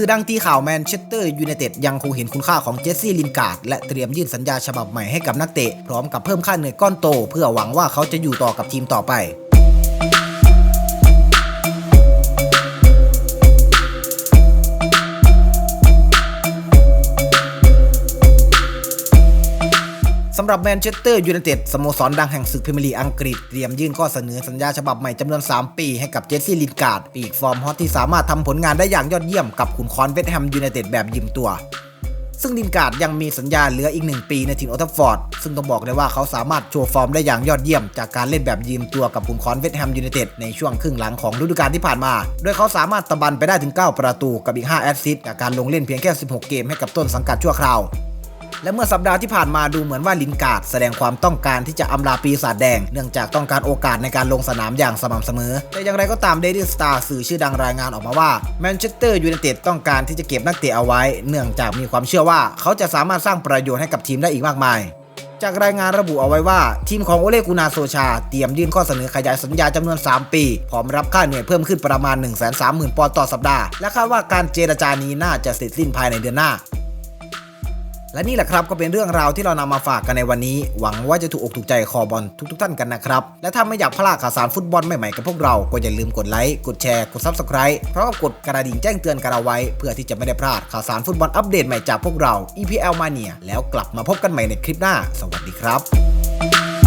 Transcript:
สื่อดังตีข่าวแมนเชสเตอร์ยูไนเต็ดยังคงเห็นคุณค่าของเจสซี่ลินการ์ดและเตรียมยื่นสัญญาฉบับใหม่ให้กับนักเตะ พร้อมกับเพิ่มค่าเหนื่อยก้อนโต เพื่อหวังว่าเขาจะอยู่ต่อกับทีมต่อไป สำหรับแมนเชสเตอร์ยูไนเต็ดสโมสรดังแห่งศึกพรีเมียร์ลีกอังกฤษ เตรียมยื่นข้อเสนอสัญญาฉบับใหม่จำนวน 3 ปีให้กับเจสซี่ลินการ์ดปีกฟอร์มฮอตที่สามารถทำผลงานได้อย่างยอดเยี่ยมกับขุนคอนเวสต์แฮมยูไนเต็ดแบบยืมตัว ซึ่งลินการ์ดยังมีสัญญาเหลืออีก 1 ปีในทีมโอทฟฟอร์ด ซึ่งต้องบอกเลยว่าเขาสามารถโชว์ฟอร์มได้อย่างยอดเยี่ยม จากการเล่นแบบยืมตัวกับขุนคอนเวสต์แฮมยูไนเต็ดในช่วงครึ่งหลังของฤดูกาลที่ผ่านมา โดยเขาสามารถตะบันไปได้ถึง 9 ประตูกับอีก5แอสซิสต์จากการลงเล่นเพียงแค่ 16 เกมให้กับต้นสังกัดชั่วคราว และเมื่อสัปดาห์ที่ผ่านมาดูเหมือนว่าลินการ์ดแสดงความต้องการที่จะอำลาปีศาจแดง เนื่องจากต้องการโอกาสในการลงสนามอย่างสม่ำเสมอ แต่อย่างไรก็ตามเดลี่สตาร์สื่อชื่อดังรายงานออกมาว่าแมนเชสเตอร์ยูไนเต็ดต้องการที่จะเก็บนักเตะเอาไว้ เนื่องจากมีความเชื่อว่าเขาจะสามารถสร้างประโยชน์ให้กับทีมได้อีกมากมายจากรายงานระบุเอาไว้ว่า ทีมของโอเลกุนาโซชา เตรียมยื่นข้อเสนอขยายสัญญาจำนวน 3 ปี พร้อมรับค่าเหนื่อยเพิ่มขึ้นประมาณ 1 3 0 0 0 0 ปอนด์ต่อสัปดาห์ และคาดว่าการเจรจานี้น่าจะเสร็จสิ้นภายในเดือนหน้า และนี่แหละครับก็เป็นเรื่องราวที่เรานำมาฝากกันในวันนี้ หวังว่าจะถูกอกถูกใจคอบอลทุกๆท่านกันนะครับ และถ้าไม่อยากพลาดข่าวสารฟุตบอลใหม่ๆกับพวกเรา ก็อย่าลืมกดไลค์ กดแชร์ กดซับสไคร b ์พราะกดกระดิ่งแจ้งเตือนกันเอาไว้ เพื่อที่จะไม่ได้พลาดข่าวสารฟุตบอลอัปเดตใหม่จากพวกเรา EPL Mania แล้วกลับมาพบกันใหม่ในคลิปหน้า สวัสดีครับ